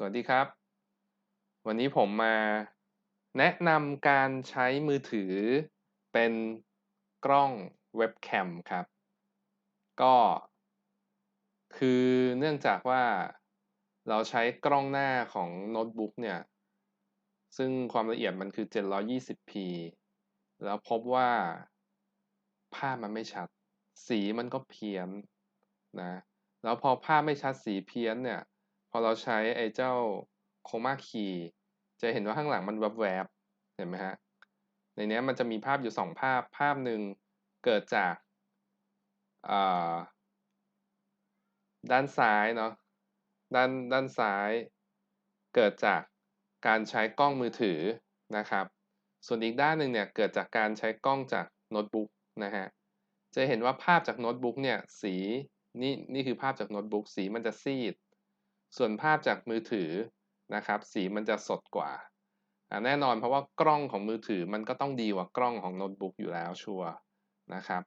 สวัสดีครับ วันนี้ผมมาแนะนำการใช้มือถือเป็นกล้องเว็บแคมครับ ก็คือเนื่องจากว่าเราใช้กล้องหน้าของโน้ตบุ๊กเนี่ย ซึ่งความละเอียดมันคือ 720p แล้วพบว่าภาพมันไม่ชัด สีมันก็เพี้ยนนะ แล้วพอภาพไม่ชัดสีเพี้ยนเนี่ย พอเราใช้ไอ้เจ้าโคมาคีจะเห็นว่าข้างหลังมันแวบๆเห็นไหมฮะในนี้มันจะมีภาพอยู่สองภาพภาพหนึ่งเกิดจากด้านซ้ายเนาะด้านด้านซ้ายเกิดจากการใช้กล้องมือถือนะครับ ส่วนอีกด้านหนึ่งเนี่ยเกิดจากการใช้กล้องจากโน้ตบุ๊กนะฮะจะเห็นว่าภาพจากโน้ตบุ๊กเนี่ยสีนี่นี่คือภาพจากโน้ตบุ๊กสีมันจะซีด ส่วนภาพจากมือถือนะครับสีมันจะสดกว่า แน่นอนเพราะว่ากล้องของมือถือมันก็ต้องดีกว่ากล้องของโน้ตบุ๊กอยู่แล้วชัวนะครับ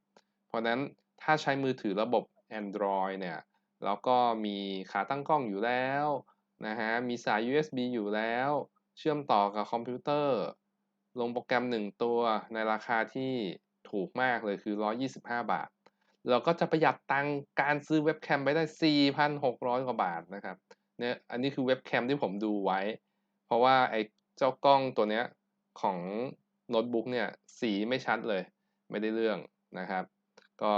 เพราะนั้นถ้าใช้มือถือระบบ Android เนี่ยแล้วก็มีขาตั้งกล้องอยู่แล้วนะฮะมีสาย USB อยู่แล้ว เชื่อมต่อกับคอมพิวเตอร์ ลงโปรแกรม 1 ตัวในราคาที่ถูกมากเลยคือ 125 บาท เราก็จะประหยัดตังการซื้อเว็บแคมไปได้ 4,600 กว่าบาทนะครับเนี่ยอันนี้คือเว็บแคมที่ผมดูไว้ เพราะว่าไอ้เจ้ากล้องตัวเนี้ยของโน้ตบุ๊กเนี่ยสีไม่ชัดเลย ไม่ได้เรื่องนะครับ ก็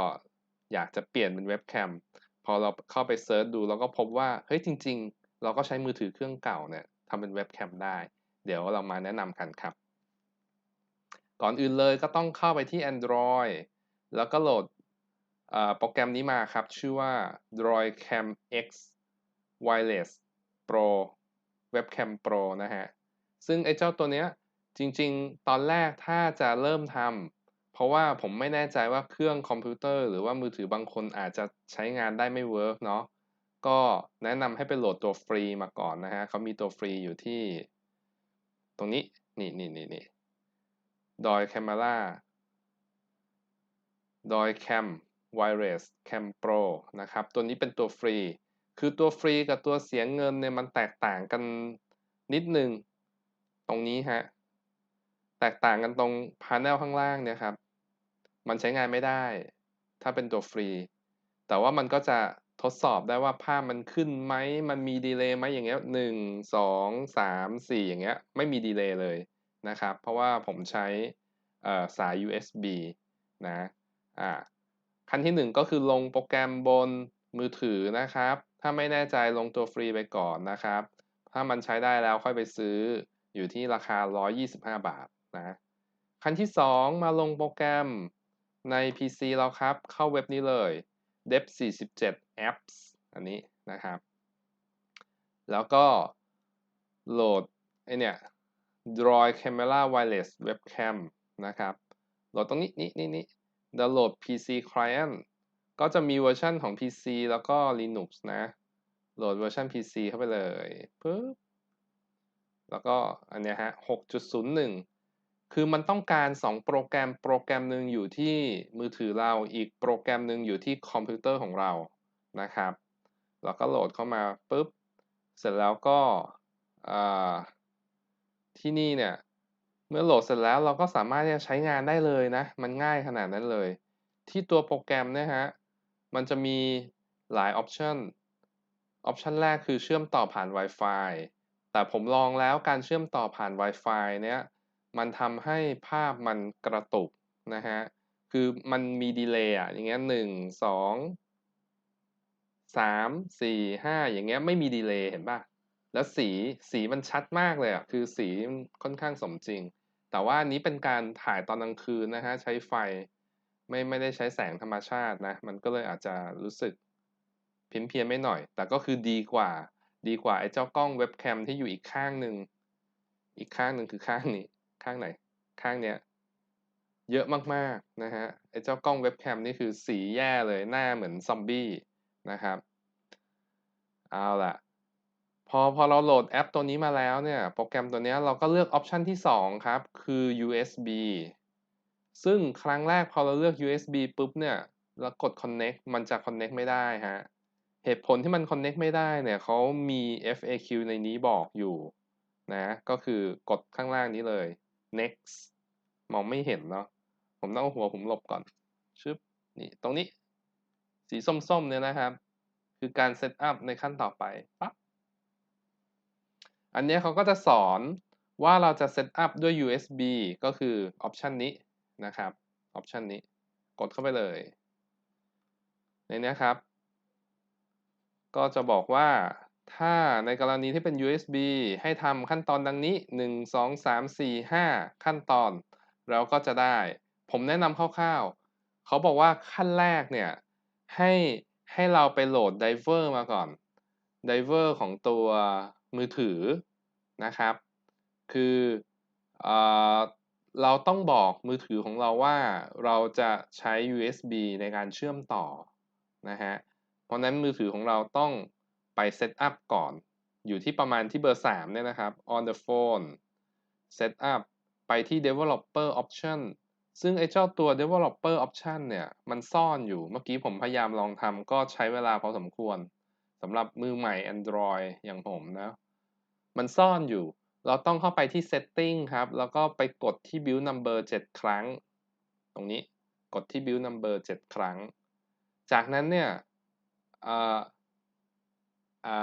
อยากจะเปลี่ยนเป็นเว็บแคมพอเราเข้าไปเซิร์ชดูเราก็พบว่าเฮ้ยจริง ๆ เราก็ใช้มือถือเครื่องเก่าเนี่ยทำเป็นเว็บแคมได้ เดี๋ยวเรามาแนะนำกันครับ ก่อนอื่นเลยก็ต้องเข้าไปที่ Android แล้วก็โหลด โปรแกรมนี้มาครับ ชื่อว่า Droid Cam X Wireless Pro Webcam Pro นะฮะ ซึ่งไอ้เจ้าตัวเนี้ยจริงๆ ตอนแรกถ้าจะเริ่มทำเพราะว่าผมไม่แน่ใจว่าเครื่องคอมพิวเตอร์ หรือว่ามือถือบางคนอาจจะใช้งานได้ไม่เวิร์กเนาะก็แนะนำให้ไปโหลดตัวฟรีมาก่อนนะฮะเขามีตัวฟรีอยู่ที่ ตรงนี้ นี่นี่นี่นี่ดอยแคมเราดอยแคม Wireless Cam Pro นะครับ ตัวนี้เป็นตัวฟรี คือตัวฟรีกับตัวเสียงเงินเนี่ยมันแตกต่างกันนิดนึง ตรงนี้ฮะ แตกต่างกันตรงพาร์เนลข้างล่างเนี่ยครับ มันใช้งานไม่ได้ ถ้าเป็นตัวฟรี แต่ว่ามันก็จะทดสอบได้ว่าภาพมันขึ้นไหม มันมีดีเลย์ไหมอย่างเงี้ยหนึ่งสองสามสี่อย่างเงี้ย ไม่มีดีเลย์เลยนะครับ เพราะว่าผมใช้สาย USB นะ อ่า ขั้นที่ 1 ก็คือลงโปรแกรมบนมือถือนะครับ ถ้าไม่แน่ใจลงตัวฟรีไปก่อนนะครับ ถ้ามันใช้ได้แล้วค่อยไปซื้ออยู่ที่ราคา 125 บาทนะขั้นที่ 2 มาลงโปรแกรมใน PC เราครับ เข้าเว็บนี้เลย dev 47 apps อันนี้นะครับ แล้วก็โหลดไอเนี่ย Droid Camera Wireless Webcam นะครับ โหลดตรงนี้นี่นี่นี่ ดาวน์โหลด PC Client ก็จะมีเวอร์ชันของ PC แล้วก็ Linux นะ โหลดเวอร์ชัน PC เข้าไปเลยปึ๊บแล้วก็อันนี้ฮะ 6.01 คือมันต้องการ 2 โปรแกรม โปรแกรมหนึ่งอยู่ที่มือถือเรา อีกโปรแกรมหนึ่งอยู่ที่คอมพิวเตอร์ของเรา นะครับ แล้วก็โหลดเข้ามาปุ๊บ เสร็จแล้วก็ที่นี่เนี่ย มื่อโหลดเสร็จแล้วเราก็สามารถที่จะใช้งานได้เลยนะ มันง่ายขนาดนั้นเลย ที่ตัวโปรแกรมนะฮะ มันจะมีหลายออปชันออปชันแรกคือเชื่อมต่อผ่าน Wi-Fi แต่ผมลองแล้วการเชื่อมต่อผ่าน Wi-Fi เนี้ยมันทำให้ภาพมันกระตุกนะฮะ คือมันมีดีเลย์อะ อย่างเงี้ยหนึ่งสองสามสี่ห้าอย่างเงี้ยไม่มีดีเลย์เห็นป่ะ แล้วสีสีมันชัดมากเลยอะ คือสีค่อนข้างสมจริง แต่ว่านี้เป็นการถ่ายตอนกลางคืนนะฮะใช้ไฟไม่ไม่ได้ใช้แสงธรรมชาตินะ มันก็เลยอาจจะรู้สึกเพี้ยนเพียนไม่หน่อย แต่ก็คือดีกว่า ดีกว่าไอ้เจ้ากล้องเว็บแคมที่อยู่อีกข้างหนึ่งอีกข้างหนึ่งคือข้างนี้ ข้างไหน ข้างเนี้ยเยอะมากๆนะฮะไอ้เจ้ากล้องเว็บแคมนี่คือสีแย่เลยหน้าเหมือนซอมบี้นะครับ เอาล่ะ อพอเราโหลดแอปตัวนี้มาแล้วเนี่ย โปรแกรมตัวนี้เราก็เลือกออปชันที่ 2 ครับ คือ USB ซึ่งครั้งแรกพอเราเลือก USB ปุ๊บเนี่ยแล้วกด connect มันจะ connect ไม่ได้ฮะ เหตุผลที่มัน connect ไม่ได้เนี่ยเขามี FAQ ในนี้บอกอยู่นะ ก็คือกดข้างล่างนี้เลย next มองไม่เห็นเนาะ ผมต้องเอาหัวผมหลบก่อน ชึบ นี่ ตรงนี้ สีส้มๆเนี่ยนะครับ คือการเซตอัพในขั้นต่อไปปั๊บ อันนี้เขาก็จะสอนว่าเราจะเซตอัพด้วย USB ก็คือออปชันนี้นะครับออปชันนี้กดเข้าไปเลย ในนี้ครับ ก็จะบอกว่าถ้าในกรณีที่เป็น USB ให้ทำขั้นตอนดังนี้ 1 2 3 4 5 ขั้นตอนแล้วก็จะได้ ผมแนะนำคร่าวๆ เขาบอกว่าขั้นแรกเนี่ย ให้ให้เราไปโหลดไดเวอร์มาก่อนไดเวอร์ของตัว มือถือนะครับ คือเอเราต้องบอกมือถือของเราว่าเราจะใช้ USB ในการเชื่อมต่อนะฮะ เพราะนั้นมือถือของเราต้องไปเซตอัพก่อน อยู่ที่ประมาณที่เบอร์ 3 เนี่ยนะครับ on the phone set up ไปที่ developer option ซึ่งไอ้เจ้าตัว developer option เนี่ย มันซ่อนอยู่ เมื่อกี้ผมพยายามลองทำก็ใช้เวลาพอสมควรสำหรับมือใหม่ Android อย่างผมนะ มันซ่อนอยู่ เราต้องเข้าไปที่ setting ครับ แล้วก็ไปกดที่ build number 7 ครั้ง ตรงนี้กดที่ build number 7 ครั้ง จากนั้นเนี่ย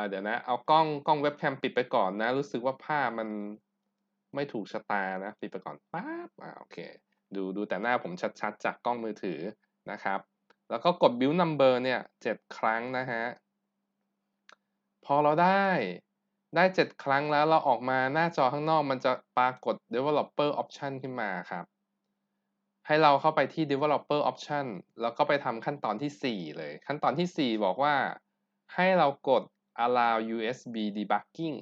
เดี๋ยวนะ เอากล้องกล้องเว็บแคมปิดไปก่อนนะ รู้สึกว่าภาพมันไม่ถูกชะตานะ ปิดไปก่อนปั๊บอ่าโอเค ดูดูแต่หน้าผมชัดๆ จากกล้องมือถือนะครับ แล้วก็กด build number เนี่ย 7 ครั้งนะฮะ พอเราได้ ได้ 7 ครั้งแล้วเราออกมาหน้าจอข้างนอกมันจะปรากฏ developer option ขึ้นมาครับ ให้เราเข้าไปที่ developer option แล้วก็ไปทำขั้นตอนที่ 4 เลย ขั้นตอนที่ 4 บอกว่า ให้เรากด allow USB debugging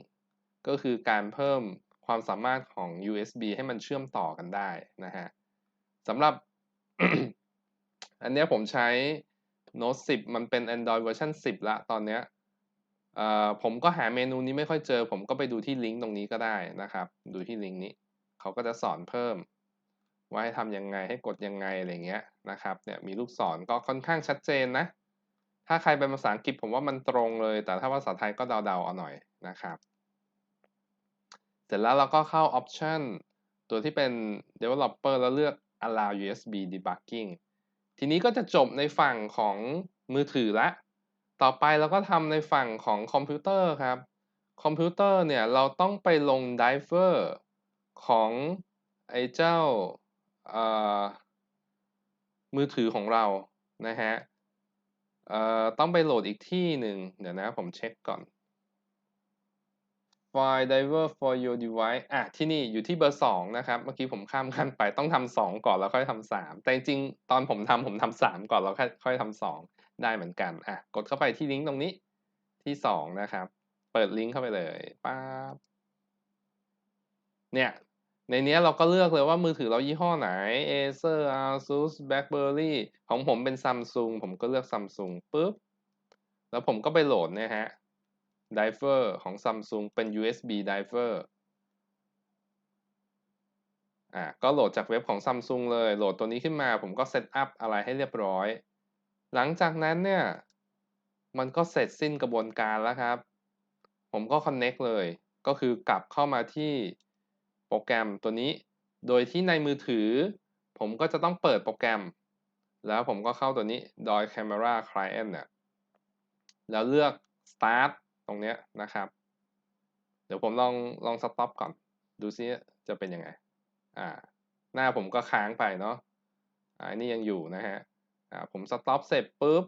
ก็คือการเพิ่มความสามารถของ USB ให้มันเชื่อมต่อกันได้นะฮะสำหรับ อันนี้ผมใช้ Note 10 มันเป็น Android เวอร์ชัน10 ละตอนนี้ ผมก็หาเมนูนี้ไม่ค่อยเจอ ผมก็ไปดูที่ลิงก์ตรงนี้ก็ได้นะครับ ดูที่ลิงก์นี้เขาก็จะสอนเพิ่ม ว่าให้ทำยังไงให้กดยังไงอะไรเงี้ยนะครับเนี่ยมีลูกศรก็ค่อนข้างชัดเจนนะ ถ้าใครเป็นภาษาอังกฤษผมว่ามันตรงเลย แต่ถ้าภาษาไทยก็เดาๆเอาหน่อยนะครับ เสร็จแล้วเราก็เข้า Option ตัวที่เป็น Developer แล้วเลือก Allow USB Debugging ทีนี้ก็จะจบในฝั่งของมือถือละ ต่อไปเราก็ทำในฝั่งของคอมพิวเตอร์ครับ คอมพิวเตอร์เนี่ยเราต้องไปลง Driver ของไอ้เจ้ามือถือของเรานะฮะต้องไปโหลดอีกที่หนึ่งเดี๋ยวนะผมเช็คก่อน File Driver for your device อะที่นี่อยู่ที่เบอร์ 2 นะครับ เมื่อกี้ผมข้ามขั้นไปต้องทำ2ก่อนแล้วค่อยทำ3แต่จริงๆตอนผมทำผมทำ3ก่อนแล้วค่อยค่อยทำ2ได้เหมือนกันอะกดเข้าไปที่ลิงก์ตรงนี้ที่2นะครับ เปิดลิงก์เข้าไปเลยป๊าบเนี่ยในนี้เราก็เลือกเลยว่ามือถือเรายี่ห้อไหน Acer Asus BlackBerry ของผมเป็น Samsung ผมก็เลือก Samsung ปุ๊บ แล้วผมก็ไปโหลดนะฮะ Driver ของ Samsung เป็น USB Driver อ่าก็โหลดจากเว็บของ Samsung เลย โหลดตัวนี้ขึ้นมา ผมก็เซตอัพอะไรให้เรียบร้อย หลังจากนั้นเนี่ย มันก็เสร็จสิ้นกระบวนการแล้วครับ ผมก็ connect เลย ก็คือกลับเข้ามาที่โปรแกรมตัวนี้ โดยที่ในมือถือ ผมก็จะต้องเปิดโปรแกรม แล้วผมก็เข้าตัวนี้ d o i Camera Client เนี่ยแล้วเลือก Start ตรงเนี้ยนะครับ เดี๋ยวผมลองลอง Stop ก่อน ดูซิจะเป็นยังไง อ่า หน้าผมก็ค้างไปเนาะอ่านี่ยังอยู่นะฮะ อ่า ผม Stop เสร็จปุ๊บ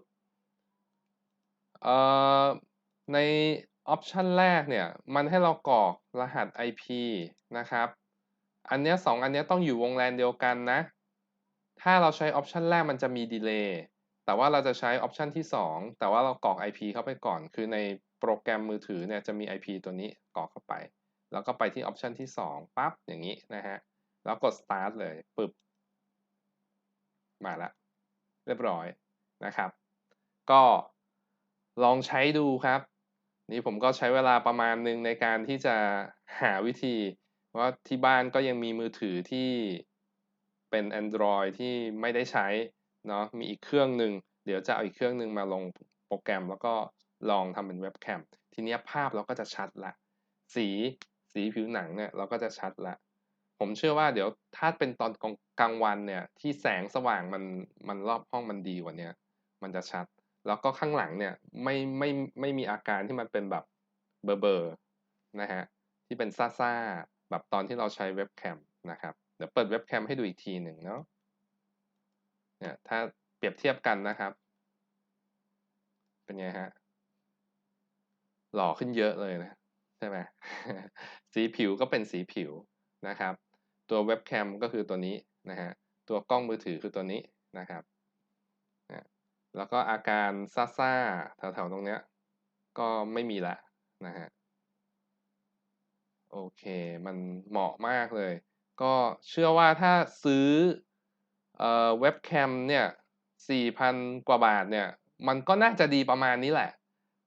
เอ่อ ในออปชันแรกเนี่ย มันให้เรากรอกรหัส IP นะครับ อันนี้สองอันนี้ต้องอยู่วงแลนเดียวกันนะ ถ้าเราใช้ออปชันแรกมันจะมีดีเลย์แต่ว่าเราจะใช้ออปชันที่ 2 แต่ว่าเรากรอก IP เข้าไปก่อน คือใน โปรแกรมมือถือเนี่ยจะมี IP ตัวนี้กรอกเข้าไป แล้วก็ไปที่ออปชันที่ 2ปั๊บอย่างนี้นะฮะ แล้วกด start เลยปึ๊บ มาแล้วเรียบร้อยนะครับ ก็ลองใช้ดูครับ นี่ผมก็ใช้เวลาประมาณหนึ่งในการที่จะหาวิธีว่าที่บ้านก็ยังมีมือถือที่เป็น Android ที่ไม่ได้ใช้เนาะมีอีกเครื่องหนึ่ง เดี๋ยวจะเอาอีกเครื่องหนึ่งมาลงโปรแกรมแล้วก็ ลองทำเป็นเว็บแคมทีนี้ภาพเราก็จะชัดละ สีสีผิวหนังเนี่ยเราก็จะชัดละ ผมเชื่อว่าเดี๋ยวถ้าเป็นตอนกลางวันเนี่ยที่แสงสว่างมันมันรอบห้องมันดีกว่านี้มันจะชัด แล้วก็ข้างหลังเนี่ยไม่ไม่ไม่มีอาการที่มันเป็นแบบเบอร์เบอร์นะฮะที่เป็นซ่าๆแบบตอนที่เราใช้เว็บแคมนะครับเดี๋ยวเปิดเว็บแคมให้ดูอีกทีหนึ่งเนาะเนี่ยถ้าเปรียบเทียบกันนะครับ เป็นไงฮะ หล่อขึ้นเยอะเลยนะใช่ไหมสีผิวก็เป็นสีผิวนะครับ ตัวเว็บแคมก็คือตัวนี้นะฮะตัวกล้องมือถือคือตัวนี้นะครับแล้วก็อาการซ่าๆแถวๆตรงเนี้ยก็ไม่มีละนะฮะโอเค มันเหมาะมากเลย ก็เชื่อว่าถ้าซื้อเอ่อเว็บแคมเนี่ย4,000 กว่าบาทเนี่ย มันก็น่าจะดีประมาณนี้แหละ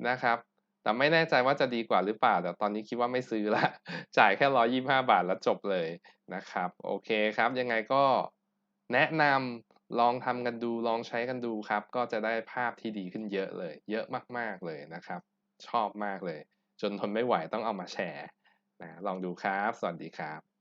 นะครับ แต่ไม่แน่ใจว่าจะดีกว่าหรือเปล่าแต่ตอนนี้คิดว่าไม่ซื้อละ จ่ายแค่125บาทแล้วจบเลยนะครับ โอเคครับ ยังไงก็แนะนำลองทำกันดูลองใช้กันดูครับ ก็จะได้ภาพที่ดีขึ้นเยอะเลย เยอะมากๆเลยนะครับ ชอบมากเลย จนทนไม่ไหวต้องเอามาแชร์นะลองดูครับ สวัสดีครับ